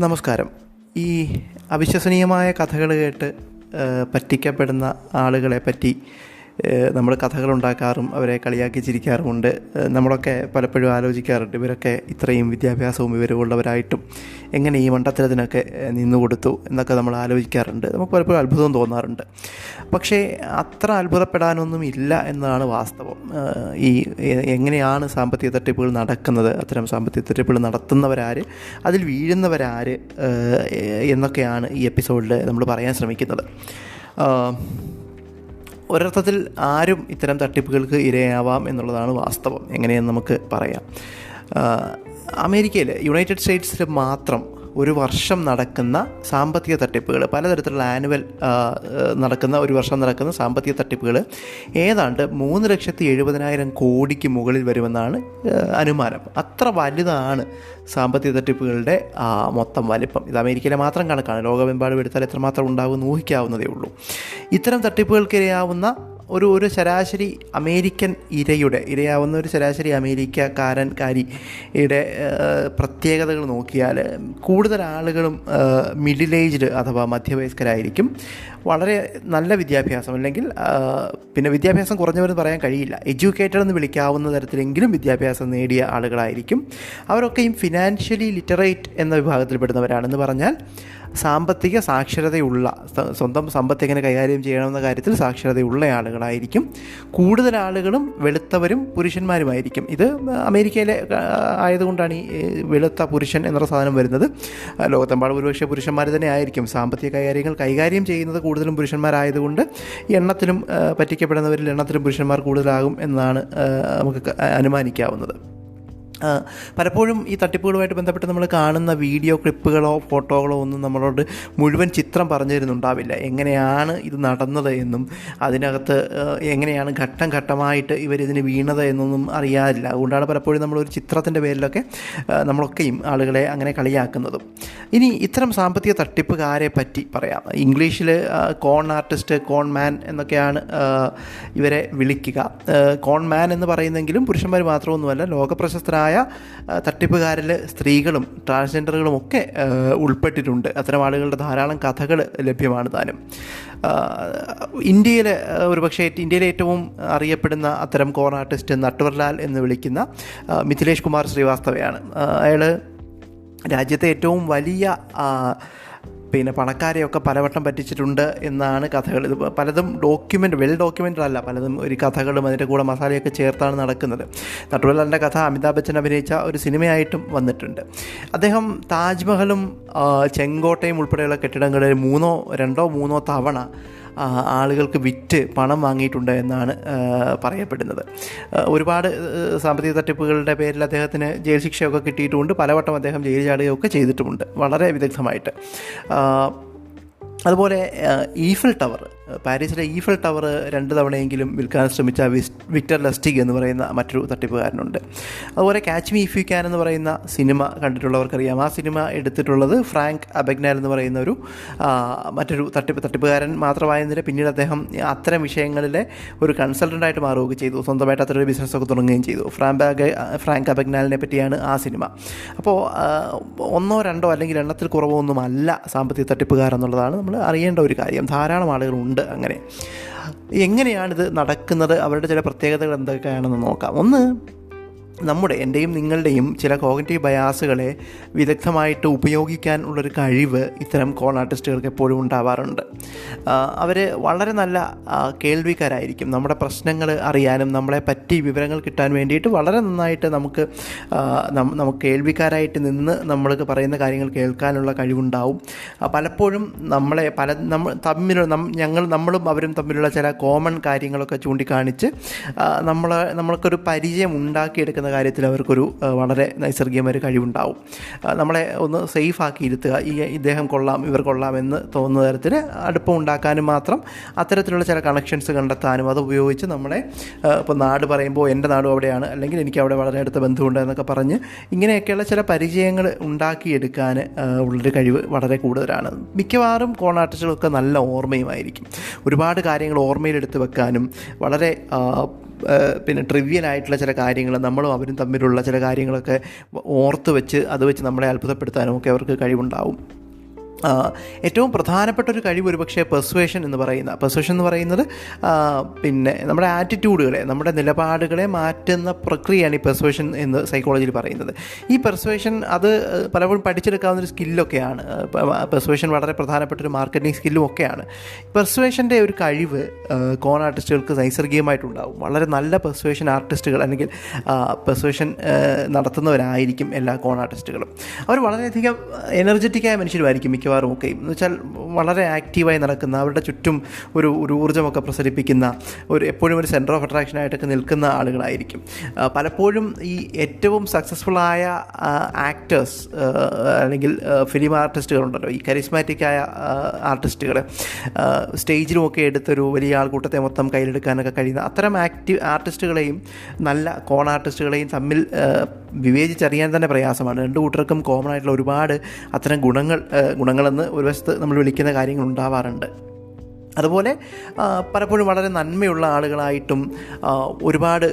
നമസ്കാരം. ഈ അവിശ്വസനീയമായ കഥകൾ കേട്ട് പറ്റിക്കപ്പെടുന്ന ആളുകളെ പറ്റി നമ്മൾ കഥകൾ ഉണ്ടാക്കാറും അവരെ കളിയാക്കി ചിരിക്കാറുമുണ്ട്. നമ്മളൊക്കെ പലപ്പോഴും ആലോചിക്കാറുണ്ട് ഇവരൊക്കെ ഇത്രയും വിദ്യാഭ്യാസവും വിവരമുള്ളവരായിട്ടും എങ്ങനെ ഈ മണ്ടത്തരത്തിനൊക്കെ നിന്നു കൊടുത്തു എന്നൊക്കെ നമ്മൾ ആലോചിക്കാറുണ്ട്. നമുക്ക് പലപ്പോഴും അത്ഭുതം തോന്നാറുണ്ട്. പക്ഷേ അത്ര അത്ഭുതപ്പെടാനൊന്നും ഇല്ല എന്നതാണ് വാസ്തവം. ഈ എങ്ങനെയാണ് സാമ്പത്തിക തട്ടിപ്പുകൾ നടക്കുന്നത് അത്തരം സാമ്പത്തിക തട്ടിപ്പുകൾ നടത്തുന്നവരാര് അതിൽ വീഴുന്നവരാര് എന്നൊക്കെയാണ് ഈ എപ്പിസോഡിൽ നമ്മൾ പറയാൻ ശ്രമിക്കുന്നത്. ഒരർത്ഥത്തിൽ ആരും ഇത്തരം തട്ടിപ്പുകൾക്ക് ഇരയാവാം എന്നുള്ളതാണ് വാസ്തവം. എങ്ങനെയെന്ന് നമുക്ക് പറയാം. അമേരിക്കയിൽ യുണൈറ്റഡ് സ്റ്റേറ്റ്സിൽ മാത്രം ഒരു വർഷം നടക്കുന്ന സാമ്പത്തിക തട്ടിപ്പുകൾ പലതരത്തിലുള്ള ആനുവൽ നടക്കുന്ന ഒരു വർഷം നടക്കുന്ന സാമ്പത്തിക തട്ടിപ്പുകൾ ഏതാണ്ട് മൂന്ന് ലക്ഷത്തി എഴുപതിനായിരം കോടിക്ക് മുകളിൽ വരുമെന്നാണ് അനുമാനം. അത്ര വലുതാണ് സാമ്പത്തിക തട്ടിപ്പുകളുടെ മൊത്തം വലിപ്പം. ഇത് അമേരിക്കയിലെ മാത്രം കണക്കാണ്. ലോകമെമ്പാടും എടുത്താൽ എത്രമാത്രം ഉണ്ടാകുമെന്ന് ഊഹിക്കാവുന്നതേ ഉള്ളൂ. ഇത്തരം തട്ടിപ്പുകൾക്കിരയാവുന്ന ഒരു ഒരു ശരാശരി അമേരിക്കൻ ഇരയുടെ ഇരയാവുന്ന ഒരു ശരാശരി അമേരിക്കക്കാരൻ കാരിയുടെ പ്രത്യേകതകൾ നോക്കിയാൽ കൂടുതൽ ആളുകളും മിഡിൽ ഏജ്ഡ് അഥവാ മധ്യവയസ്കരായിരിക്കും. വളരെ നല്ല വിദ്യാഭ്യാസം അല്ലെങ്കിൽ പിന്നെ വിദ്യാഭ്യാസം കുറഞ്ഞവരെന്ന് പറയാൻ കഴിയില്ല. എഡ്യൂക്കേറ്റഡ് എന്ന് വിളിക്കാവുന്ന തരത്തിലെങ്കിലും വിദ്യാഭ്യാസം നേടിയ ആളുകളായിരിക്കും. അവരൊക്കെയും ഫിനാൻഷ്യലി ലിറ്ററേറ്റ് എന്ന വിഭാഗത്തിൽപ്പെടുന്നവരാണെന്ന് പറഞ്ഞാൽ സാമ്പത്തിക സാക്ഷരതയുള്ള സ്വന്തം സമ്പത്ത് എങ്ങനെ കൈകാര്യം ചെയ്യണമെന്ന കാര്യത്തിൽ സാക്ഷരതയുള്ള ആളുകളായിരിക്കും. കൂടുതൽ ആളുകളും വെളുത്തവരും പുരുഷന്മാരുമായിരിക്കും. ഇത് അമേരിക്കയിലെ ആയതുകൊണ്ടാണ് ഈ വെളുത്ത പുരുഷൻ എന്നുള്ള സാധനം വരുന്നത്. ലോകത്തെമ്പാട് ഒരുപക്ഷെ പുരുഷന്മാർ തന്നെ ആയിരിക്കും. സാമ്പത്തിക കൈകാര്യങ്ങൾ കൈകാര്യം ചെയ്യുന്നത് കൂടുതലും പുരുഷന്മാരായതുകൊണ്ട് എണ്ണത്തിലും പറ്റിക്കപ്പെടുന്നവരിൽ എണ്ണത്തിലും പുരുഷന്മാർ കൂടുതലാകും എന്നാണ് നമുക്ക് അനുമാനിക്കാവുന്നത്. പലപ്പോഴും ഈ തട്ടിപ്പുകളുമായിട്ട് ബന്ധപ്പെട്ട് നമ്മൾ കാണുന്ന വീഡിയോ ക്ലിപ്പുകളോ ഫോട്ടോകളോ ഒന്നും നമ്മളോട് മുഴുവൻ ചിത്രം പറഞ്ഞു തരുന്നുണ്ടാവില്ല എങ്ങനെയാണ് ഇത് നടന്നത് എന്നും അതിനകത്ത് എങ്ങനെയാണ് ഘട്ടം ഘട്ടമായിട്ട് ഇവരിതിന് വീണത് എന്നൊന്നും അറിയാറില്ല. അതുകൊണ്ടാണ് പലപ്പോഴും നമ്മളൊരു ചിത്രത്തിന്റെ പേരിലൊക്കെ നമ്മളൊക്കെയും ആളുകളെ അങ്ങനെ കളിയാക്കുന്നതും. ഇനി ഇത്തരം സാമ്പത്തിക തട്ടിപ്പുകാരെ പറ്റി പറയാം. ഇംഗ്ലീഷിൽ കോൺ ആർട്ടിസ്റ്റ് കോൺ മാൻ എന്നൊക്കെയാണ് ഇവരെ വിളിക്കുക. കോൺ മാൻ എന്ന് പറയുന്നെങ്കിലും പുരുഷന്മാർ മാത്രമൊന്നുമല്ല ലോകപ്രശസ്തരായ ആ, തട്ടിപ്പുകാരിൽ സ്ത്രീകളും ട്രാൻസ്ജെൻഡറുകളും ഒക്കെ ഉൾപ്പെട്ടിട്ടുണ്ട്. അത്തരം ആളുകളുടെ ധാരാളം കഥകൾ ലഭ്യമാണ് താനും. ഇന്ത്യയിലെ ഒരുപക്ഷെ ഇന്ത്യയിലെ ഏറ്റവും അറിയപ്പെടുന്ന അത്തരം കോൺ ആർട്ടിസ്റ്റ് നട്വർലാൽ എന്ന് വിളിക്കുന്ന മിഥിലേഷ് കുമാർ ശ്രീവാസ്തവയാണ്. അയാൾ രാജ്യത്തെ ഏറ്റവും വലിയ പിന്നെ പണക്കാരെയൊക്കെ പലവട്ടം പറ്റിച്ചിട്ടുണ്ട് എന്നാണ് കഥകൾ. ഇത് പലതും ഡോക്യുമെന്റ് വെൽ ഡോക്യുമെന്റ് അല്ല. പലതും ഒരു കഥകളും അതിന്റെ കൂടെ മസാലയൊക്കെ ചേർത്താണ് നടക്കുന്നത്. നട്ടുവല്ലാലിന്റെ കഥ അമിതാഭ് ബച്ചൻ അഭിനയിച്ച ഒരു സിനിമയായിട്ടും വന്നിട്ടുണ്ട്. അദ്ദേഹം താജ്മഹലും ചെങ്കോട്ടയും ഉൾപ്പെടെയുള്ള കെട്ടിടങ്ങളിൽ മൂന്നോ രണ്ടോ മൂന്നോ തവണ ആളുകൾക്ക് വിറ്റ് പണം വാങ്ങിയിട്ടുണ്ട് എന്നാണ് പറയപ്പെടുന്നത്. ഒരുപാട് സാമ്പത്തിക തട്ടിപ്പുകളുടെ പേരിൽ അദ്ദേഹത്തിന് ജയിൽ ശിക്ഷയൊക്കെ കിട്ടിയിട്ടുമുണ്ട്. പലവട്ടം അദ്ദേഹം ജയിൽ ചാടുകയൊക്കെ ചെയ്തിട്ടുമുണ്ട്. വളരെ വിദഗ്ധമായിട്ട്. അതുപോലെ ഈഫൽ ടവർ പാരീസിലെ ഈഫൽ ടവർ രണ്ട് തവണയെങ്കിലും വിൽക്കാൻ ശ്രമിച്ച വിക്ടർ ലസ്റ്റിക് എന്ന് പറയുന്ന മറ്റൊരു തട്ടിപ്പുകാരനുണ്ട്. അതുപോലെ catch me if you can എന്ന് പറയുന്ന സിനിമ കണ്ടിട്ടുള്ളവർക്കറിയാം. ആ സിനിമ എടുത്തിട്ടുള്ളത് ഫ്രാങ്ക് അബഗ്നാൽ എന്ന് പറയുന്ന ഒരു മറ്റൊരു തട്ടിപ്പ് തട്ടിപ്പുകാരൻ മാത്രമായതിന് പിന്നീട് അദ്ദേഹം അത്തരം വിഷയങ്ങളിലെ ഒരു കൺസൾട്ടന്റായിട്ട് മാറുകയൊക്കെ ചെയ്തു. സ്വന്തമായിട്ട് അത്തരം ഒരു ബിസിനസ്സൊക്കെ തുടങ്ങുകയും ചെയ്തു. ഫ്രാങ്ക് ഫ്രാങ്ക് അബഗ്നാലിനെ പറ്റിയാണ് ആ സിനിമ. അപ്പോൾ ഒന്നോ രണ്ടോ അല്ലെങ്കിൽ എണ്ണത്തിൽ കുറവോ ഒന്നും അല്ല സാമ്പത്തിക തട്ടിപ്പുകാരെന്നുള്ളതാണ് നമ്മൾ അറിയേണ്ട ഒരു കാര്യം. ധാരാളം ആളുകളുണ്ട് അങ്ങനെ. എങ്ങനെയാണിത് നടക്കുന്നത്? അവരുടെ ചില പ്രത്യേകതകൾ എന്തൊക്കെയാണെന്ന് നോക്കാം. ഒന്ന് നമ്മുടെ എന്റെയും നിങ്ങളുടെയും ചില കോഗ്നിറ്റീവ് ബയാസുകളെ വിദഗ്ധമായിട്ട് ഉപയോഗിക്കാൻ ഉള്ളൊരു കഴിവ് ഇത്തരം കോൺ ആർട്ടിസ്റ്റുകൾക്ക് എപ്പോഴും ഉണ്ടാവാറുണ്ട്. അവർ വളരെ നല്ല കേൾവിക്കാരായിരിക്കും. നമ്മുടെ പ്രശ്നങ്ങൾ അറിയാനും നമ്മളെ പറ്റി വിവരങ്ങൾ കിട്ടാൻ വേണ്ടിയിട്ട് വളരെ നന്നായിട്ട് നമുക്ക് നമുക്ക് കേൾവിക്കാരായിട്ട് നിന്ന് നമ്മൾക്ക് പറയുന്ന കാര്യങ്ങൾ കേൾക്കാനുള്ള കഴിവുണ്ടാവും. പലപ്പോഴും നമ്മളെ പല നമ്മൾ തമ്മിലുള്ള ഞങ്ങൾ നമ്മളും അവരും തമ്മിലുള്ള ചില കോമൺ കാര്യങ്ങളൊക്കെ ചൂണ്ടിക്കാണിച്ച് നമ്മൾ നമ്മൾക്കൊരു പരിചയം ഉണ്ടാക്കിയെടുക്കുന്ന കാര്യത്തിൽ അവർക്കൊരു വളരെ നൈസർഗികമായ ഒരു കഴിവുണ്ടാവും. നമ്മളെ ഒന്ന് സേഫ് ആക്കി ഇരുത്തുക ഈ ഇദ്ദേഹം കൊള്ളാം ഇവർ കൊള്ളാം എന്ന് തോന്നുന്ന തരത്തിൽ അടുപ്പം ഉണ്ടാക്കാനും മാത്രം അത്തരത്തിലുള്ള ചില കണക്ഷൻസ് കണ്ടെത്താനും അത് ഉപയോഗിച്ച് നമ്മളെ ഇപ്പോൾ നാട് പറയുമ്പോൾ എന്റെ നാടും അവിടെയാണ് അല്ലെങ്കിൽ എനിക്ക് അവിടെ വളരെ അടുത്ത ബന്ധമുണ്ട് എന്നൊക്കെ പറഞ്ഞ് ഇങ്ങനെയൊക്കെയുള്ള ചില പരിചയങ്ങൾ ഉണ്ടാക്കിയെടുക്കാൻ ഉള്ളൊരു കഴിവ് വളരെ കൂടുതലാണ്. മിക്കവാറും കോൺ ആർട്ടിസ്റ്റുകളൊക്കെ നല്ല ഓർമ്മയുമായിരിക്കും. ഒരുപാട് കാര്യങ്ങൾ ഓർമ്മയിലെടുത്ത് വെക്കാനും വളരെ പിന്നെ ട്രിവ്യൽ ആയിട്ടുള്ള ചില കാര്യങ്ങൾ നമ്മളും അവരും തമ്മിലുള്ള ചില കാര്യങ്ങളൊക്കെ ഓർത്ത് വെച്ച് അത് വെച്ച് നമ്മളെ അത്ഭുതപ്പെടുത്താനും ഒക്കെ അവർക്ക് കഴിവുണ്ടാവും. ഏറ്റവും പ്രധാനപ്പെട്ട ഒരു കഴിവ് ഒരുപക്ഷെ പെർസുവേഷൻ എന്ന് പറയുന്ന പെർസുവേഷൻ എന്ന് പറയുന്നത് പിന്നെ നമ്മുടെ ആറ്റിറ്റ്യൂഡുകളെ നമ്മുടെ നിലപാടുകളെ മാറ്റുന്ന പ്രക്രിയയാണ് ഈ പെർസുവേഷൻ എന്ന് സൈക്കോളജിയിൽ പറയുന്നത്. ഈ പെർസുവേഷൻ അത് പലപ്പോഴും പഠിച്ചെടുക്കാവുന്ന ഒരു സ്കില്ലൊക്കെയാണ് പെർസുവേഷൻ വളരെ പ്രധാനപ്പെട്ട ഒരു മാർക്കറ്റിംഗ് സ്കില്ലും ഒക്കെയാണ് പെർസുവേഷന്റെ ഒരു കഴിവ് കോൺ ആർട്ടിസ്റ്റുകൾക്ക് നൈസർഗികമായിട്ടുണ്ടാവും. വളരെ നല്ല പെർസുവേഷൻ ആർട്ടിസ്റ്റുകൾ അല്ലെങ്കിൽ പെർസുവേഷൻ നടത്തുന്നവരായിരിക്കും എല്ലാ കോൺ ആർട്ടിസ്റ്റുകളും അവർ വളരെയധികം എനർജറ്റിക്കായ മനുഷ്യരുമായിരിക്കും മിക്കവാറും ഒക്കെ എന്ന് വെച്ചാൽ വളരെ ആക്റ്റീവായി നടക്കുന്ന അവരുടെ ചുറ്റും ഒരു ഒരു ഊർജമൊക്കെ പ്രസരിപ്പിക്കുന്ന ഒരു എപ്പോഴും ഒരു സെന്റർ ഓഫ് അട്രാക്ഷനായിട്ടൊക്കെ നിൽക്കുന്ന ആളുകളായിരിക്കും. പലപ്പോഴും ഈ ഏറ്റവും സക്സസ്ഫുള്ളായ ആക്ടേഴ്സ് അല്ലെങ്കിൽ ഫിലിം ആർട്ടിസ്റ്റുകളുണ്ടല്ലോ ഈ കരിസ്മാറ്റിക്കായ ആർട്ടിസ്റ്റുകൾ സ്റ്റേജിലുമൊക്കെ എടുത്തൊരു വലിയ ആൾക്കൂട്ടത്തെ മൊത്തം കയ്യിലെടുക്കാനൊക്കെ കഴിയുന്ന അത്തരം ആക്റ്റീവ് ആർട്ടിസ്റ്റുകളെയും നല്ല കോൺ ആർട്ടിസ്റ്റുകളെയും തമ്മിൽ വിവേചിച്ചറിയാൻ തന്നെ പ്രയാസമാണ്. രണ്ട് കൂട്ടർക്കും കോമൺ ആയിട്ടുള്ള ഒരുപാട് അത്തരം ഗുണങ്ങൾ ഗുണങ്ങളെന്ന് ഒരു വശത്ത് നമ്മൾ വിളിക്കുന്ന കാര്യങ്ങൾ ഉണ്ടാവാറുണ്ട്. അതുപോലെ പലപ്പോഴും വളരെ നന്മയുള്ള ആളുകളായിട്ടും ഒരുപാട്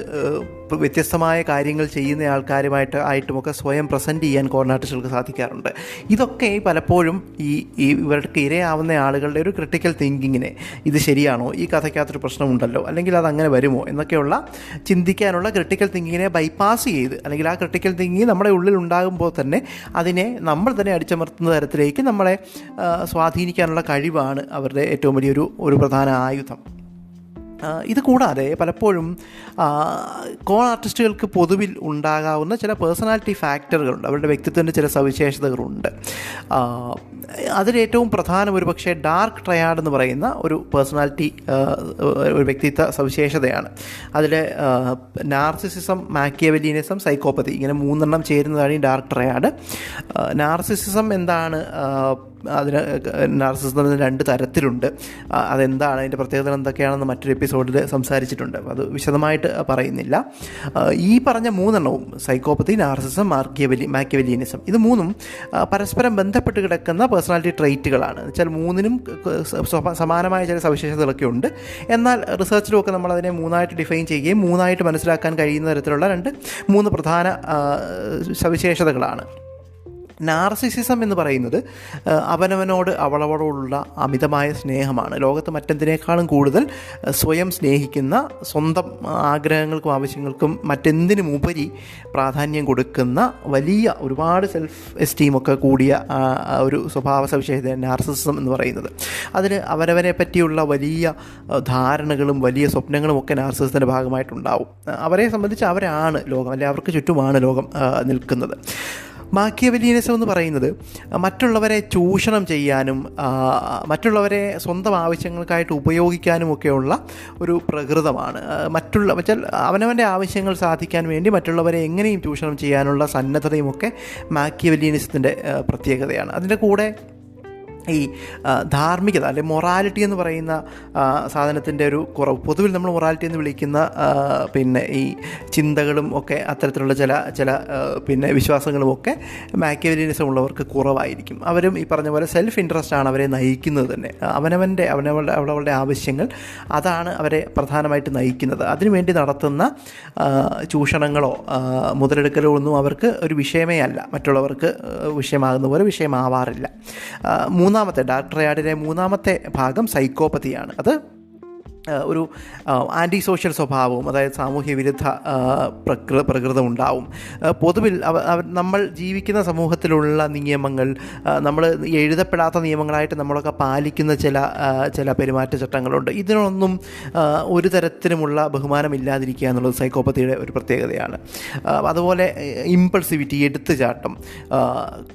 വ്യത്യസ്തമായ കാര്യങ്ങൾ ചെയ്യുന്ന ആൾക്കാരുമായിട്ട് ആയിട്ടുമൊക്കെ സ്വയം പ്രസന്റ് ചെയ്യാൻ കോർണാർട്ടിസ്റ്റുകൾക്ക് സാധിക്കാറുണ്ട്. ഇതൊക്കെ പലപ്പോഴും ഈ ഇവർക്ക് ഇരയാവുന്ന ആളുകളുടെ ഒരു ക്രിട്ടിക്കൽ തിങ്കിങ്ങിനെ ഇത് ശരിയാണോ? ഈ കഥയ്ക്കകത്തൊരു പ്രശ്നമുണ്ടല്ലോ? അല്ലെങ്കിൽ അത് അങ്ങനെ വരുമോ? എന്നൊക്കെയുള്ള ചിന്തിക്കാനുള്ള ക്രിട്ടിക്കൽ തിങ്കിങ്ങിനെ ബൈപ്പാസ് ചെയ്ത് അല്ലെങ്കിൽ ആ ക്രിട്ടിക്കൽ തിങ്കിങ് നമ്മുടെ ഉള്ളിൽ ഉണ്ടാകുമ്പോൾ തന്നെ അതിനെ നമ്മൾ തന്നെ അടിച്ചമർത്തുന്ന തരത്തിലേക്ക് നമ്മളെ സ്വാധീനിക്കാനുള്ള കഴിവാണ് അവരുടെ ഏറ്റവും വലിയൊരു ഒരു പ്രധാന ആയുധം. ഇത് കൂടാതെ പലപ്പോഴും കോൺ ആർട്ടിസ്റ്റുകൾക്ക് പൊതുവിൽ ഉണ്ടാകാവുന്ന ചില പേഴ്സണാലിറ്റി ഫാക്ടറുകളുണ്ട് അവരുടെ വ്യക്തിത്വത്തിന്റെ ചില സവിശേഷതകളുണ്ട്. അതിലേറ്റവും പ്രധാനം ഒരു പക്ഷേ ഡാർക്ക് ട്രയാഡ് എന്ന് പറയുന്ന ഒരു പേഴ്സണാലിറ്റി ഒരു വ്യക്തിത്വ സവിശേഷതയാണ്. അതിൽ നാർസിസിസം മാക്കിയവലീനിസം സൈക്കോപ്പതി ഇങ്ങനെ മൂന്നെണ്ണം ചേരുന്നതാണ് ഈ ഡാർക്ക് ട്രയാഡ് നാർസിസിസം എന്താണ്? അതിന് നാർസിസത്തിന് രണ്ട് തരത്തിലുണ്ട്. അതെന്താണ്? അതിന്റെ പ്രത്യേകത എന്തൊക്കെയാണെന്ന് മറ്റൊരു എപ്പിസോഡിൽ സംസാരിച്ചിട്ടുണ്ട്. അത് വിശദമായിട്ട് പറയുന്നില്ല. ഈ പറഞ്ഞ മൂന്നെണ്ണവും സൈക്കോപ്പതി നാർസിസം മാർക്കിയവലി മാക്കിയവലീനിസം ഇത് മൂന്നും പരസ്പരം ബന്ധപ്പെട്ട് കിടക്കുന്ന പേഴ്സണാലിറ്റി ട്രെയ്റ്റുകളാണ് എന്നുവെച്ചാൽ മൂന്നിനും സമാനമായ ചില സവിശേഷതകളൊക്കെ ഉണ്ട്. എന്നാൽ റിസർച്ചിലുമൊക്കെ നമ്മൾ അതിനെ മൂന്നായിട്ട് ഡിഫൈൻ ചെയ്യുകയും മൂന്നായിട്ട് മനസ്സിലാക്കാൻ കഴിയുന്ന തരത്തിലുള്ള രണ്ട് മൂന്ന് പ്രധാന സവിശേഷതകളാണ്. നാർസിസിസം എന്ന് പറയുന്നത് അവനവനോട് അവളവളോടുള്ള അമിതമായ സ്നേഹമാണ്. ലോകത്ത് മറ്റെന്തിനേക്കാളും കൂടുതൽ സ്വയം സ്നേഹിക്കുന്ന സ്വന്തം ആഗ്രഹങ്ങൾക്കും ആവശ്യങ്ങൾക്കും മറ്റെന്തിനും ഉപരി പ്രാധാന്യം കൊടുക്കുന്ന വലിയ ഒരുപാട് സെൽഫ് എസ്റ്റീമൊക്കെ കൂടിയ ഒരു സ്വഭാവ സവിശേഷത നാർസിസം എന്ന് പറയുന്നത്. അതിന് അവനവനെ പറ്റിയുള്ള വലിയ ധാരണകളും വലിയ സ്വപ്നങ്ങളും ഒക്കെ നാർസിസത്തിന്റെ ഭാഗമായിട്ടുണ്ടാവും. അവരെ സംബന്ധിച്ച് അവരാണ് ലോകം അല്ലെങ്കിൽ അവർക്ക് ചുറ്റുമാണ് ലോകം നിൽക്കുന്നത്. മാക്കിയവലീനിസം എന്ന് പറയുന്നത് മറ്റുള്ളവരെ ചൂഷണം ചെയ്യാനും മറ്റുള്ളവരെ സ്വന്തം ആവശ്യങ്ങൾക്കായിട്ട് ഉപയോഗിക്കാനും ഒക്കെയുള്ള ഒരു പ്രകൃതമാണ്. മറ്റുള്ള വെച്ചാൽ അവനവന്റെ ആവശ്യങ്ങൾ സാധിക്കാൻ വേണ്ടി മറ്റുള്ളവരെ എങ്ങനെയും ചൂഷണം ചെയ്യാനുള്ള സന്നദ്ധതയും ഒക്കെ മാക്കിയവലീനിസത്തിന്റെ പ്രത്യേകതയാണ്. അതിന്റെ കൂടെ ഈ ധാർമ്മികത അല്ലെ മൊറാലിറ്റി എന്ന് പറയുന്ന സാധനത്തിന്റെ ഒരു കുറവ്. പൊതുവിൽ നമ്മൾ മൊറാലിറ്റി എന്ന് വിളിക്കുന്ന പിന്നെ ഈ ചിന്തകളും ഒക്കെ അത്തരത്തിലുള്ള ചില ചില പിന്നെ വിശ്വാസങ്ങളും ഒക്കെ മാക്കിയവലിനിസം ഉള്ളവർക്ക് കുറവായിരിക്കും. അവരും ഈ പറഞ്ഞ പോലെ സെൽഫ് ഇൻട്രസ്റ്റ് ആണ് അവരെ നയിക്കുന്നത് തന്നെ. അവനവന്റെ അവനവളുടെ അവളവളുടെ ആവശ്യങ്ങൾ അതാണ് അവരെ പ്രധാനമായിട്ട് നയിക്കുന്നത്. അതിനുവേണ്ടി നടത്തുന്ന ചൂഷണങ്ങളോ മുതലെടുക്കലോ ഒന്നും അവർക്ക് ഒരു വിഷയമേ അല്ല. മറ്റുള്ളവർക്ക് വിഷയമാകുന്ന പോലെ വിഷയമാവാറില്ല. ആ, മൂന്നാമത്തെ ഡാർക്ക് ട്രയാഡിലെ മൂന്നാമത്തെ ഭാഗം സൈക്കോപ്പതിയാണ് അത് ഒരു ആന്റി സോഷ്യൽ സ്വഭാവവും അതായത് സാമൂഹ്യ വിരുദ്ധ പ്രകൃ പ്രകൃതം ഉണ്ടാവും. പൊതുവിൽ നമ്മൾ ജീവിക്കുന്ന സമൂഹത്തിലുള്ള നിയമങ്ങൾ നമ്മൾ എഴുതപ്പെടാത്ത നിയമങ്ങളായിട്ട് നമ്മളൊക്കെ പാലിക്കുന്ന ചില ചില പെരുമാറ്റച്ചട്ടങ്ങളുണ്ട്. ഇതിനൊന്നും ഒരു തരത്തിലുമുള്ള ബഹുമാനമില്ലാതിരിക്കുക എന്നുള്ളത് സൈക്കോപ്പത്തിയുടെ ഒരു പ്രത്യേകതയാണ്. അതുപോലെ ഇമ്പൾസിവിറ്റി എടുത്തുചാട്ടം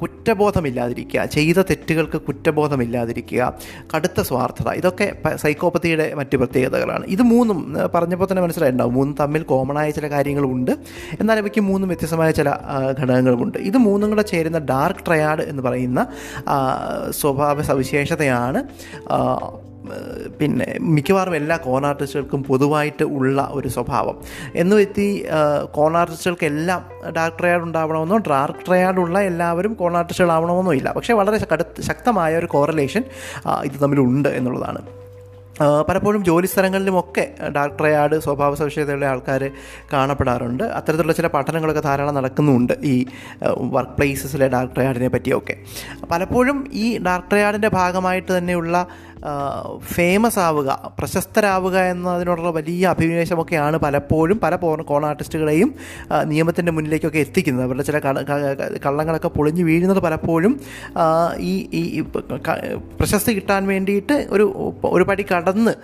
കുറ്റബോധമില്ലാതിരിക്കുക ചെയ്ത തെറ്റുകൾക്ക് കുറ്റബോധമില്ലാതിരിക്കുക കടുത്ത സ്വാർത്ഥത ഇതൊക്കെ സൈക്കോപ്പത്തിയുടെ മറ്റ് മറ്റ് പ്രത്യേകതകളാണ്. ഇത് മൂന്നും പറഞ്ഞപ്പോൾ തന്നെ മനസ്സിലായിട്ടുണ്ടാവും. മൂന്നും തമ്മിൽ കോമണായ ചില കാര്യങ്ങളുമുണ്ട് എന്നാൽ ഇവയ്ക്ക് മൂന്നും വ്യത്യസ്തമായ ചില ഘടകങ്ങളുമുണ്ട്. ഇത് മൂന്നും കൂടെ ചേരുന്ന ഡാർക്ക് ട്രയാഡ് എന്ന് പറയുന്ന സ്വഭാവ സവിശേഷതയാണ് പിന്നെ മിക്കവാറും എല്ലാ കോൺ ആർട്ടിസ്റ്റുകൾക്കും പൊതുവായിട്ട് ഉള്ള ഒരു സ്വഭാവം. എന്ന് വെത്തി കോൺ ആർട്ടിസ്റ്റുകൾക്കെല്ലാം ഡാർക്ക് ട്രയാഡ് ഉണ്ടാവണമെന്നോ ഡാർക്ക് ട്രയാഡ് ഉള്ള എല്ലാവരും കോൺ ആർട്ടിസ്റ്റുകളാവണമെന്നോ ഇല്ല. പക്ഷേ വളരെ ശക്തമായ ഒരു കോറിലേഷൻ ഇത് തമ്മിലുണ്ട് എന്നുള്ളതാണ്. പലപ്പോഴും ജോലി സ്ഥലങ്ങളിലുമൊക്കെ ഡാർക്ക് ട്രയാഡ് സ്വഭാവ സവിശേഷതയുള്ള ആൾക്കാർ കാണപ്പെടാറുണ്ട്. അത്തരത്തിലുള്ള ചില പഠനങ്ങളൊക്കെ ധാരാളം നടക്കുന്നുമുണ്ട് ഈ വർക്ക് പ്ലേസസിലെ ഡാർക്ക് ട്രയാഡിനെ പറ്റിയൊക്കെ. പലപ്പോഴും ഈ ഡാർക്ക് ട്രയാഡിന്റെ ഭാഗമായിട്ട് തന്നെയുള്ള ഫേമസ് ആവുക പ്രശസ്തരാവുക എന്നതിനോടുള്ള വലിയ അഭിനിവേശമൊക്കെയാണ് പലപ്പോഴും പല പോർ- കോൺ ആർട്ടിസ്റ്റുകളെയും നിയമത്തിന്റെ മുന്നിലേക്കൊക്കെ എത്തിക്കുന്നത്. അവരുടെ ചില കള്ളങ്ങളൊക്കെ പൊളിഞ്ഞു വീഴുന്നത് പലപ്പോഴും ഈ ഈ പ്രശസ്തി കിട്ടാൻ വേണ്ടിയിട്ട് ഒരു ഒരു പടി കടന്ന്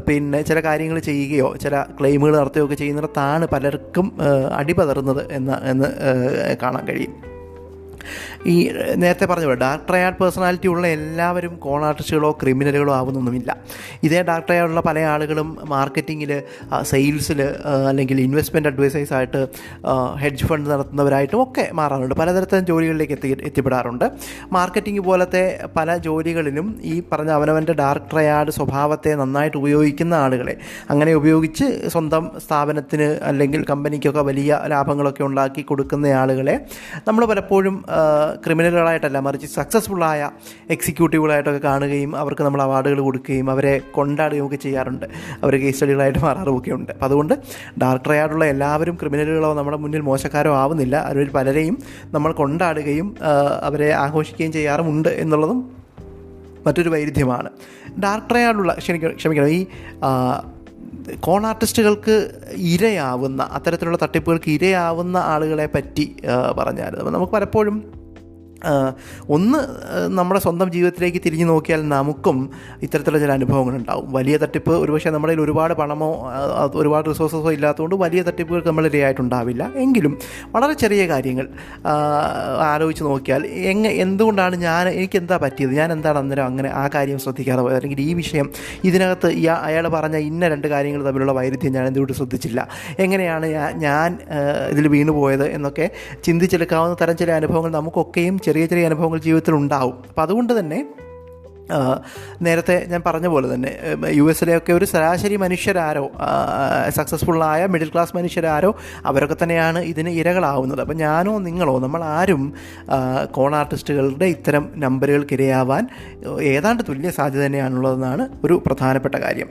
പിന്നെ ചില കാര്യങ്ങൾ ചെയ്യുകയോ ചില ക്ലെയിമുകൾ നടത്തുകയോ ഒക്കെ ചെയ്യുന്നിടത്താണ് പലർക്കും അടിപതറുന്നത് എന്ന് എന്ന് കാണാൻ കഴിയും. ഈ നേരത്തെ പറഞ്ഞ പോലെ ഡാർക്ക് ട്രയാഡ് പേഴ്സണാലിറ്റി ഉള്ള എല്ലാവരും കോൺ ആർട്ടിസ്റ്റുകളോ ക്രിമിനലുകളോ ആവുന്നൊന്നുമില്ല. ഇതേ ഡാർക്ക് ട്രയാഡുള്ള പല ആളുകളും മാർക്കറ്റിങ്ങിൽ സെയിൽസിൽ അല്ലെങ്കിൽ ഇൻവെസ്റ്റ്മെന്റ് അഡ്വൈസേഴ്സ് ആയിട്ട് ഹെഡ്ജ് ഫണ്ട് നടത്തുന്നവരായിട്ടും ഒക്കെ മാറാറുണ്ട്. പലതരത്തിലും ജോലികളിലേക്ക് എത്തി എത്തിപ്പെടാറുണ്ട്. മാർക്കറ്റിംഗ് പോലത്തെ പല ജോലികളിലും ഈ പറഞ്ഞ അവനവന്റെ ഡാർക്ക് ട്രയാഡ് സ്വഭാവത്തെ നന്നായിട്ട് ഉപയോഗിക്കുന്ന ആളുകളെ അങ്ങനെ ഉപയോഗിച്ച് സ്വന്തം സ്ഥാപനത്തിന് അല്ലെങ്കിൽ കമ്പനിക്കൊക്കെ വലിയ ലാഭങ്ങളൊക്കെ ഉണ്ടാക്കി കൊടുക്കുന്ന ആളുകളെ നമ്മൾ പലപ്പോഴും ക്രിമിനലുകളായിട്ടല്ല മറിച്ച് സക്സസ്ഫുള്ളായ എക്സിക്യൂട്ടീവുകളായിട്ടൊക്കെ കാണുകയും അവർക്ക് നമ്മൾ അവാർഡുകൾ കൊടുക്കുകയും അവരെ കൊണ്ടാടുകയും ഒക്കെ ചെയ്യാറുണ്ട്. അവർ കേസ് സ്റ്റഡികളായിട്ട് മാറാറുമൊക്കെ ഉണ്ട്. അപ്പോൾ അതുകൊണ്ട് ഡാർക്ക് എല്ലാവരും ക്രിമിനലുകളോ നമ്മുടെ മുന്നിൽ മോശക്കാരോ ആവുന്നില്ല. അവരിൽ പലരെയും നമ്മൾ കൊണ്ടാടുകയും അവരെ ആഘോഷിക്കുകയും ചെയ്യാറുമുണ്ട് എന്നുള്ളതും മറ്റൊരു വൈരുദ്ധ്യമാണ്. ഡാർക്ക് ട്രയാഡുള്ള ക്ഷമിക്കണം ക്ഷമിക്കണം ഈ കോൺ ആർട്ടിസ്റ്റുകൾക്ക് ഇരയാവുന്ന അത്തരത്തിലുള്ള തട്ടിപ്പുകൾക്ക് ഇരയാവുന്ന ആളുകളെ പറ്റി പറഞ്ഞായിരുന്നു. നമുക്ക് പലപ്പോഴും ഒന്ന് നമ്മുടെ സ്വന്തം ജീവിതത്തിലേക്ക് തിരിഞ്ഞു നോക്കിയാൽ നമുക്കും ഇത്തരത്തിലുള്ള ചില അനുഭവങ്ങളുണ്ടാവും വലിയ തട്ടിപ്പ് ഒരുപക്ഷെ നമ്മുടെ ഒരുപാട് പണമോ ഒരുപാട് റിസോഴ്സസോ ഇല്ലാത്തതുകൊണ്ട് വലിയ തട്ടിപ്പുകൾക്ക് നമ്മൾ ഇരയായിട്ടുണ്ടാവില്ല എങ്കിലും വളരെ ചെറിയ കാര്യങ്ങൾ ആലോചിച്ച് നോക്കിയാൽ എങ്ങ എന്തുകൊണ്ടാണ് ഞാൻ എനിക്ക് എന്താ പറ്റിയത്? ഞാൻ എന്താണ് അന്നേരം അങ്ങനെ ആ കാര്യം ശ്രദ്ധിക്കാതെ പോയത്? അല്ലെങ്കിൽ ഈ വിഷയം ഇതിനകത്ത് അയാൾ പറഞ്ഞ ഇന്ന രണ്ട് കാര്യങ്ങൾ തമ്മിലുള്ള വൈരുദ്ധ്യം ഞാൻ എന്തുകൊണ്ട് ശ്രദ്ധിച്ചില്ല? എങ്ങനെയാണ് ഞാൻ ഇതിൽ വീണുപോയത് എന്നൊക്കെ ചിന്തിച്ചെടുക്കാവുന്ന തരം ചില അനുഭവങ്ങൾ നമുക്കൊക്കെയും ചെറിയ ചെറിയ അനുഭവങ്ങൾ ജീവിതത്തിൽ ഉണ്ടാവും അപ്പോൾ അതുകൊണ്ട് തന്നെ നേരത്തെ ഞാൻ പറഞ്ഞ പോലെ തന്നെ യു എസിലെയൊക്കെ ഒരു ശരാശരി മനുഷ്യരാരോ സക്സസ്ഫുള്ളായ മിഡിൽ ക്ലാസ് മനുഷ്യരാരോ അവരൊക്കെ തന്നെയാണ് ഇതിന് ഇരകളാവുന്നത്. അപ്പം ഞാനോ നിങ്ങളോ നമ്മൾ ആരും കോൺ ആർട്ടിസ്റ്റുകളുടെ ഇത്തരം നമ്പറുകൾക്ക് ഇരയാവാൻ ഏതാണ്ട് തുല്യ സാധ്യത തന്നെയാണുള്ളതെന്നാണ് ഒരു പ്രധാനപ്പെട്ട കാര്യം.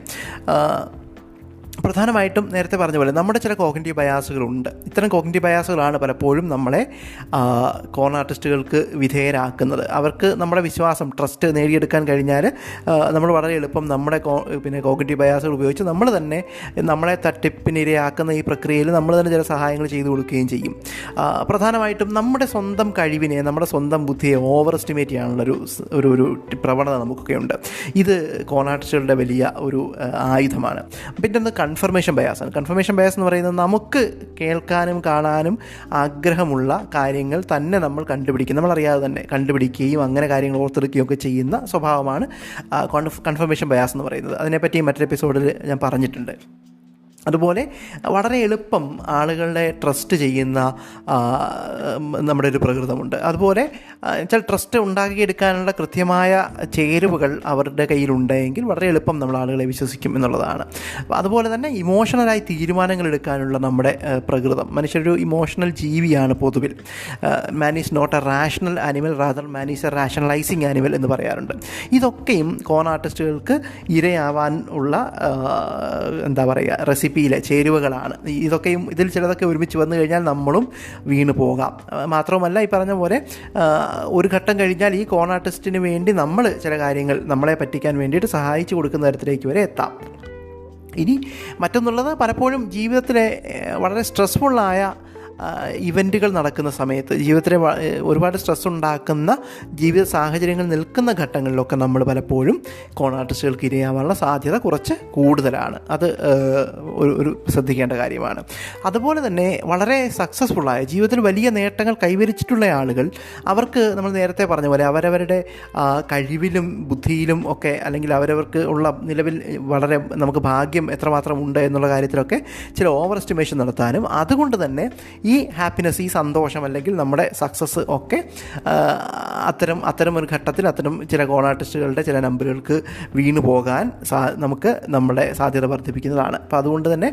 പ്രധാനമായിട്ടും നേരത്തെ പറഞ്ഞ പോലെ നമ്മുടെ ചില കോഗ്നിറ്റീവ് ബയാസുകളുണ്ട്. ഇത്തരം കോഗ്നിറ്റീവ് ബയാസുകളാണ് പലപ്പോഴും നമ്മളെ കോൺ ആർട്ടിസ്റ്റുകൾക്ക് വിധേയരാക്കുന്നത്. അവർക്ക് നമ്മുടെ വിശ്വാസം ട്രസ്റ്റ് നേടിയെടുക്കാൻ കഴിഞ്ഞാൽ നമ്മൾ വളരെ എളുപ്പം നമ്മുടെ പിന്നെ കോഗ്നിറ്റീവ് ബയാസുകൾ ഉപയോഗിച്ച് നമ്മൾ തന്നെ നമ്മളെ തട്ടിപ്പിനിരയാക്കുന്ന ഈ പ്രക്രിയയിൽ നമ്മൾ തന്നെ ചില സഹായങ്ങൾ ചെയ്തു കൊടുക്കുകയും ചെയ്യും. പ്രധാനമായിട്ടും നമ്മുടെ സ്വന്തം കഴിവിനെ നമ്മുടെ സ്വന്തം ബുദ്ധിയെ ഓവർ എസ്റ്റിമേറ്റ് ചെയ്യാനുള്ളൊരു ഒരു ഒരു പ്രവണത നമുക്കൊക്കെ ഉണ്ട് ഇത് കോൺ ആർട്ടിസ്റ്റുകളുടെ വലിയ ഒരു ആയുധമാണ്. പിന്നെ ഒന്ന് കൺഫർമേഷൻ ആണ്. കൺഫർമേഷൻ ബയാസ് എന്ന് പറയുന്നത് നമുക്ക് കേൾക്കാനും കാണാനും ആഗ്രഹമുള്ള കാര്യങ്ങൾ തന്നെ നമ്മൾ കണ്ടുപിടിക്കും. നമ്മളറിയാതെ തന്നെ കണ്ടുപിടിക്കുകയും അങ്ങനെ കാര്യങ്ങൾ ഓർത്തെടുക്കുകയും ഒക്കെ ചെയ്യുന്ന സ്വഭാവമാണ് കൺഫർമേഷൻ ബയാസ് എന്ന് പറയുന്നത്. അതിനെപ്പറ്റി മറ്റൊരു എപ്പിസോഡിൽ ഞാൻ പറഞ്ഞിട്ടുണ്ട്. അതുപോലെ വളരെ എളുപ്പം ആളുകളെ ട്രസ്റ്റ് ചെയ്യുന്ന നമ്മുടെ ഒരു പ്രകൃതമുണ്ട്. അതുപോലെ ചില ട്രസ്റ്റ് ഉണ്ടാക്കിയെടുക്കാനുള്ള കൃത്യമായ ചേരുവകൾ അവരുടെ കയ്യിലുണ്ടെങ്കിൽ വളരെ എളുപ്പം നമ്മൾ ആളുകളെ വിശ്വസിക്കും എന്നുള്ളതാണ്. അതുപോലെ തന്നെ ഇമോഷണലായി തീരുമാനങ്ങൾ എടുക്കാനുള്ള നമ്മുടെ പ്രകൃതം. മനുഷ്യരൊരു ഇമോഷണൽ ജീവിയാണ് പൊതുവിൽ. Man is not a rational animal rather man is a rationalising animal എന്ന് പറയാറുണ്ട്. ഇതൊക്കെയും കോൺ ആർട്ടിസ്റ്റുകൾക്ക് ഇരയാവാൻ ഉള്ള എന്താ പറയുക റെസിപ്പിയിലെ ചേരുവകളാണ്. ഇതൊക്കെയും ഇതിൽ ചിലതൊക്കെ ഒരുമിച്ച് വന്നു കഴിഞ്ഞാൽ നമ്മളും വീണ് പോകാം. മാത്രവുമല്ല ഈ പറഞ്ഞ പോലെ ഒരു ഘട്ടം കഴിഞ്ഞാൽ ഈ കോൺ ആർട്ടിസ്റ്റിന് വേണ്ടി നമ്മൾ ചില കാര്യങ്ങൾ നമ്മളെ പറ്റിക്കാൻ വേണ്ടിയിട്ട് സഹായിച്ചു കൊടുക്കുന്ന തരത്തിലേക്ക് വരെ എത്താം. ഇനി മറ്റൊന്നുള്ളത് പലപ്പോഴും ജീവിതത്തിലെ വളരെ സ്ട്രെസ്ഫുള്ളായ ഇവന്റുകൾ നടക്കുന്ന സമയത്ത് ജീവിതത്തിലെ ഒരുപാട് സ്ട്രെസ് ഉണ്ടാക്കുന്ന ജീവിത സാഹചര്യങ്ങൾ നിൽക്കുന്ന ഘട്ടങ്ങളിലൊക്കെ നമ്മൾ പലപ്പോഴും കോണാർട്ടിസ്റ്റുകൾക്ക് ഇരയാവാനുള്ള സാധ്യത കുറച്ച് കൂടുതലാണ്. അത് ഒരു ഒരു ശ്രദ്ധിക്കേണ്ട കാര്യമാണ്. അതുപോലെ തന്നെ വളരെ സക്സസ്ഫുള്ളായ ജീവിതത്തിൽ വലിയ നേട്ടങ്ങൾ കൈവരിച്ചിട്ടുള്ള ആളുകൾ അവർക്ക് നമ്മൾ നേരത്തെ പറഞ്ഞ പോലെ അവരവരുടെ കഴിവിലും ബുദ്ധിയിലും ഒക്കെ അല്ലെങ്കിൽ അവരവർക്ക് ഉള്ള നിലവിൽ വളരെ നമുക്ക് ഭാഗ്യം എത്രമാത്രം ഉണ്ട് എന്നുള്ള കാര്യത്തിലൊക്കെ ചില ഓവർ എസ്റ്റിമേഷൻ നടത്താനും അതുകൊണ്ട് തന്നെ ഈ ഹാപ്പിനെസ് ഈ സന്തോഷം അല്ലെങ്കിൽ നമ്മുടെ സക്സസ് ഒക്കെ അത്തരം അത്തരം ഒരു ഘട്ടത്തിൽ അത്തരം ചില കോൺ ആർട്ടിസ്റ്റുകളുടെ ചില നമ്പറുകൾക്ക് വീണു പോകാൻ സാ നമുക്ക് നമ്മുടെ സാധ്യത വർദ്ധിപ്പിക്കുന്നതാണ്. അപ്പോൾ അതുകൊണ്ട് തന്നെ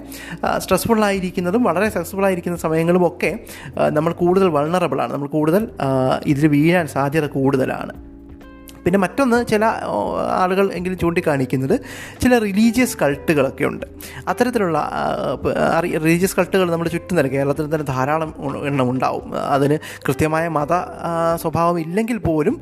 സ്ട്രെസ്ഫുൾ ആയിരിക്കുന്നതും വളരെ സക്സസ്ഫുൾ ആയിരിക്കുന്ന സമയങ്ങളും ഒക്കെ നമ്മൾ കൂടുതൽ വൾണറബിളാണ് നമ്മൾ കൂടുതൽ ഇതിൽ വീഴാൻ സാധ്യത കൂടുതലാണ്. പിന്നെ മറ്റൊന്ന് ചില ആളുകൾ എങ്കിലും ചൂണ്ടിക്കാണിക്കുന്നത് ചില റിലീജിയസ് കൾട്ടുകളൊക്കെ ഉണ്ട്. അത്തരത്തിലുള്ള റിലീജിയസ് കൾട്ടുകൾ നമ്മുടെ ചുറ്റും തന്നെ കേരളത്തിൽ തന്നെ ധാരാളം എണ്ണം ഉണ്ടാവും. അതിന് കൃത്യമായ മത സ്വഭാവം ഇല്ലെങ്കിൽ പോലും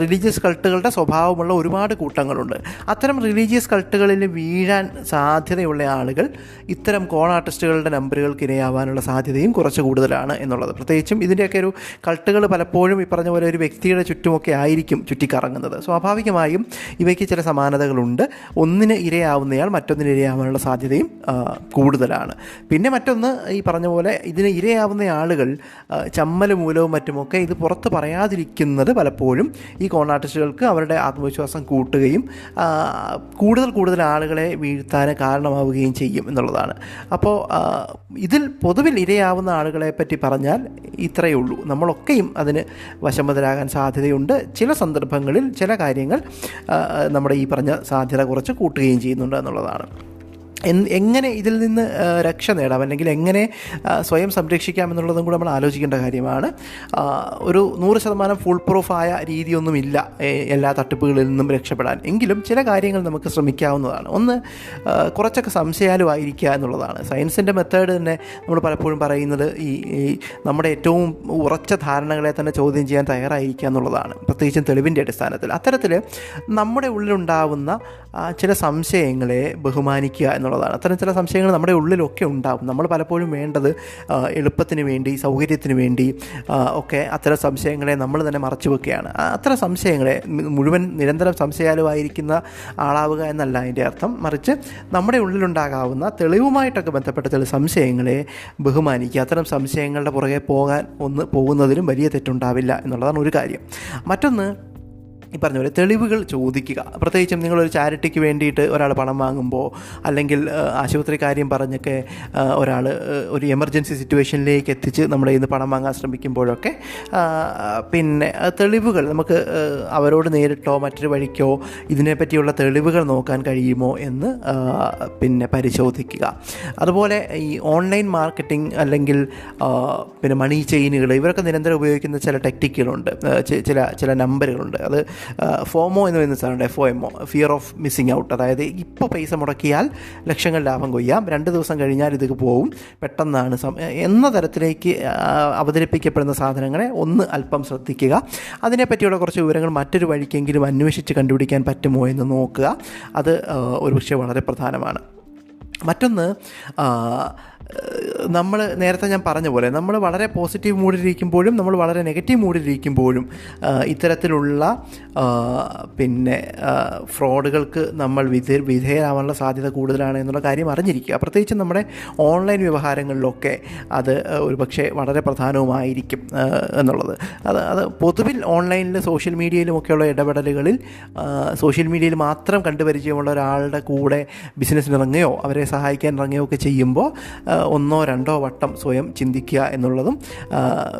റിലീജിയസ് കൾട്ടുകളുടെ സ്വഭാവമുള്ള ഒരുപാട് കൂട്ടങ്ങളുണ്ട്. അത്തരം റിലീജിയസ് കൾട്ടുകളിൽ വീഴാൻ സാധ്യതയുള്ള ആളുകൾ ഇത്തരം കോൺ ആർട്ടിസ്റ്റുകളുടെ നമ്പറുകൾക്ക് ഇരയാവാനുള്ള സാധ്യതയും കുറച്ച് കൂടുതലാണ് എന്നുള്ളത്. പ്രത്യേകിച്ചും ഇതിന്റെയൊക്കെ ഒരു കൾട്ടുകൾ പലപ്പോഴും ഈ പറഞ്ഞ പോലെ ഒരു വ്യക്തിയുടെ ചുറ്റുമൊക്കെ ആയിരിക്കും ചുറ്റിക്കറങ്ങുന്നത് സ്വാഭാവികമായും ഇവയ്ക്ക് ചില സമാനതകളുണ്ട്. ഒന്നിന് ഇരയാവുന്നയാൾ മറ്റൊന്നിന് ഇരയാവാനുള്ള സാധ്യതയും കൂടുതലാണ്. പിന്നെ മറ്റൊന്ന് ഈ പറഞ്ഞ പോലെ ഇതിന് ഇരയാവുന്ന ആളുകൾ ചമ്മൽ മൂലവും മറ്റുമൊക്കെ ഇത് പുറത്ത് പറയാതിരിക്കുന്നത് പലപ്പോഴും ഈ കോണാർട്ടിസ്റ്റുകൾക്ക് അവരുടെ ആത്മവിശ്വാസം കൂട്ടുകയും കൂടുതൽ കൂടുതൽ ആളുകളെ വീഴ്ത്താൻ കാരണമാവുകയും ചെയ്യും എന്നുള്ളതാണ്. അപ്പോൾ ഇതിൽ പൊതുവിൽ ഇരയാവുന്ന ആളുകളെ പറ്റി പറഞ്ഞാൽ ഇത്രയേ ഉള്ളൂ. നമ്മളൊക്കെയും അതിന് വശംവദരാകാൻ സാധ്യതയുണ്ട്. ചില സന്ദർഭങ്ങളിൽ ചില കാര്യങ്ങൾ നമ്മുടെ ഈ പറഞ്ഞ സാധ്യത കുറച്ച് കൂട്ടുകയും ചെയ്യുന്നുണ്ട് എന്നുള്ളതാണ്. എങ്ങനെ ഇതിൽ നിന്ന് രക്ഷ നേടാം? അല്ലെങ്കിൽ എങ്ങനെ സ്വയം സംരക്ഷിക്കാം എന്നുള്ളതും കൂടെ നമ്മൾ ആലോചിക്കേണ്ട കാര്യമാണ്. ഒരു നൂറ് ശതമാനം ഫുൾ പ്രൂഫായ രീതിയൊന്നുമില്ല എല്ലാ തട്ടിപ്പുകളിൽ നിന്നും രക്ഷപ്പെടാൻ. എങ്കിലും ചില കാര്യങ്ങൾ നമുക്ക് ശ്രമിക്കാവുന്നതാണ്. ഒന്ന് കുറച്ചൊക്കെ സംശയാലുമായിരിക്കുക എന്നുള്ളതാണ്. സയൻസിന്റെ മെത്തേഡ് തന്നെ നമ്മൾ പലപ്പോഴും പറയുന്നത് ഈ നമ്മുടെ ഏറ്റവും ഉറച്ച ധാരണകളെ തന്നെ ചോദ്യം ചെയ്യാൻ തയ്യാറായിരിക്കുക എന്നുള്ളതാണ്. പ്രത്യേകിച്ചും തെളിവിന്റെ അടിസ്ഥാനത്തിൽ. അത്തരത്തിൽ നമ്മുടെ ഉള്ളിലുണ്ടാവുന്ന ചില സംശയങ്ങളെ ബഹുമാനിക്കുക എന്നുള്ളതാണ്. അത്തരം ചില സംശയങ്ങൾ നമ്മുടെ ഉള്ളിലൊക്കെ ഉണ്ടാകും നമ്മൾ പലപ്പോഴും വേണ്ടത് എളുപ്പത്തിന് വേണ്ടി സൗകര്യത്തിന് വേണ്ടി ഒക്കെ അത്തരം സംശയങ്ങളെ നമ്മൾ തന്നെ മറച്ചു വെക്കുകയാണ്. അത്തരം സംശയങ്ങളെ മുഴുവൻ നിരന്തരം സംശയാലുമായിരിക്കുന്ന ആളാവുക എന്നല്ല അതിന്റെ അർത്ഥം. മറിച്ച് നമ്മുടെ ഉള്ളിലുണ്ടാകാവുന്ന തെളിവുമായിട്ടൊക്കെ ബന്ധപ്പെട്ട ചില സംശയങ്ങളെ ബഹുമാനിക്കുക അത്തരം സംശയങ്ങളുടെ പുറകെ പോകാൻ ഒന്ന് പോകുന്നതിലും വലിയ തെറ്റുണ്ടാവില്ല എന്നുള്ളതാണ് ഒരു കാര്യം. മറ്റൊന്ന് ഈ പറഞ്ഞ പോലെ തെളിവുകൾ ചോദിക്കുക. പ്രത്യേകിച്ചും നിങ്ങളൊരു ചാരിറ്റിക്ക് വേണ്ടിയിട്ട് ഒരാൾ പണം വാങ്ങുമ്പോൾ അല്ലെങ്കിൽ ആശുപത്രി കാര്യം പറഞ്ഞൊക്കെ ഒരാൾ ഒരു എമർജൻസി സിറ്റുവേഷനിലേക്ക് എത്തിച്ച് നമ്മുടെ ഇന്ന് പണം വാങ്ങാൻ ശ്രമിക്കുമ്പോഴൊക്കെ പിന്നെ തെളിവുകൾ നമുക്ക് അവരോട് നേരിട്ടോ മറ്റൊരു വഴിക്കോ ഇതിനെപ്പറ്റിയുള്ള തെളിവുകൾ നോക്കാൻ കഴിയുമോ എന്ന് പിന്നെ പരിശോധിക്കുക. അതുപോലെ ഈ ഓൺലൈൻ മാർക്കറ്റിംഗ് അല്ലെങ്കിൽ പിന്നെ മണി ചെയിനുകൾ ഇവരൊക്കെ നിരന്തരം ഉപയോഗിക്കുന്ന ചില ടെക്നിക്കുകളുണ്ട്. ചില ചില നമ്പറുകളുണ്ട്. അത് ഫോമോ എന്ന് പറയുന്ന സാധനമുണ്ട് F O M O fear of missing out അതായത് ഇപ്പോൾ പൈസ മുടക്കിയാൽ ലക്ഷങ്ങൾ ലാഭം കൊയ്യാം. രണ്ട് ദിവസം കഴിഞ്ഞാൽ ഇത് പോവും. പെട്ടെന്നാണ് എന്ന തരത്തിലേക്ക് അവതരിപ്പിക്കപ്പെടുന്ന സാധനങ്ങളെ ഒന്ന് അല്പം ശ്രദ്ധിക്കുക. അതിനെപ്പറ്റിയുള്ള കുറച്ച് വിവരങ്ങൾ മറ്റൊരു വഴിക്കെങ്കിലും അന്വേഷിച്ച് കണ്ടുപിടിക്കാൻ പറ്റുമോ എന്ന് നോക്കുക. അത് ഒരുപക്ഷെ വളരെ പ്രധാനമാണ്. മറ്റൊന്ന് നമ്മൾ നേരത്തെ ഞാൻ പറഞ്ഞ പോലെ നമ്മൾ വളരെ പോസിറ്റീവ് മൂഡിലിരിക്കുമ്പോഴും നമ്മൾ വളരെ നെഗറ്റീവ് മൂഡിലിരിക്കുമ്പോഴും ഇത്തരത്തിലുള്ള പിന്നെ ഫ്രോഡുകൾക്ക് നമ്മൾ വിധേ വിധേയരാവാനുള്ള സാധ്യത കൂടുതലാണ് എന്നുള്ള കാര്യം അറിഞ്ഞിരിക്കുക. പ്രത്യേകിച്ച് നമ്മുടെ ഓൺലൈൻ വ്യവഹാരങ്ങളിലൊക്കെ അത് ഒരു പക്ഷേ വളരെ പ്രധാനവുമായിരിക്കും എന്നുള്ളത്. അത് അത് പൊതുവിൽ ഓൺലൈനിൽ സോഷ്യൽ മീഡിയയിലുമൊക്കെയുള്ള ഇടപെടലുകളിൽ സോഷ്യൽ മീഡിയയിൽ മാത്രം കണ്ടുപരിചയമുള്ള ഒരാളുടെ കൂടെ ബിസിനസ്സിന് ഇറങ്ങുകയോ അവരെ സഹായിക്കാൻ ഇറങ്ങുകയോ ഒക്കെ ചെയ്യുമ്പോൾ ഒന്നോ രണ്ടോ വട്ടം സ്വയം ചിന്തിക്കുക എന്നുള്ളതും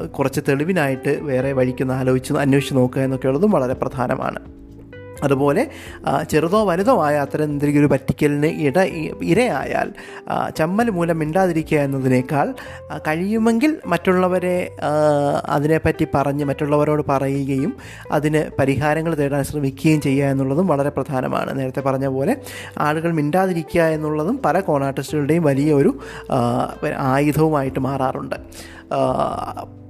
കുറച്ച് തെളിവിനായിട്ട് വേറെ വഴിക്കൊന്ന് ആലോചിച്ച് അന്വേഷിച്ച് നോക്കുക എന്നൊക്കെയുള്ളതും വളരെ പ്രധാനമാണ്. അതുപോലെ ചെറുതോ വലുതോ ആയ അത്തരം എന്തെങ്കിലും ഒരു പറ്റിക്കലിന് ഇട ഇരയായാൽ ചമ്മൽ മൂലം മിണ്ടാതിരിക്കുക എന്നതിനേക്കാൾ കഴിയുമെങ്കിൽ മറ്റുള്ളവരെ അതിനെപ്പറ്റി പറഞ്ഞ് മറ്റുള്ളവരോട് പറയുകയും അതിന് പരിഹാരങ്ങൾ തേടാൻ ശ്രമിക്കുകയും ചെയ്യുക എന്നുള്ളതും വളരെ പ്രധാനമാണ്. നേരത്തെ പറഞ്ഞ പോലെ ആളുകൾ മിണ്ടാതിരിക്കുക എന്നുള്ളതും പല കോണാർട്ടിസ്റ്റുകളുടെയും വലിയ ഒരു ആ, ആയുധവുമായിട്ട് മാറാറുണ്ട്.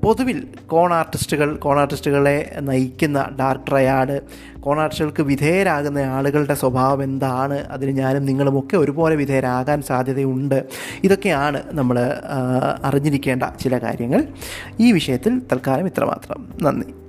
പൊതുവിൽ കോൺ ആർട്ടിസ്റ്റുകൾ കോൺ ആർട്ടിസ്റ്റുകളെ നയിക്കുന്ന ഡാർക്ക് ട്രയാഡ് കോൺ ആർട്ടിസ്റ്റുകൾക്ക് വിധേയരാകുന്ന ആളുകളുടെ സ്വഭാവം എന്താണ്? അതിന് ഞാനും നിങ്ങളുമൊക്കെ ഒരുപോലെ വിധേയരാകാൻ സാധ്യതയുണ്ട്. ഇതൊക്കെയാണ് നമ്മൾ അറിഞ്ഞിരിക്കേണ്ട ചില കാര്യങ്ങൾ. ഈ വിഷയത്തിൽ തൽക്കാലം ഇത്രമാത്രം. നന്ദി.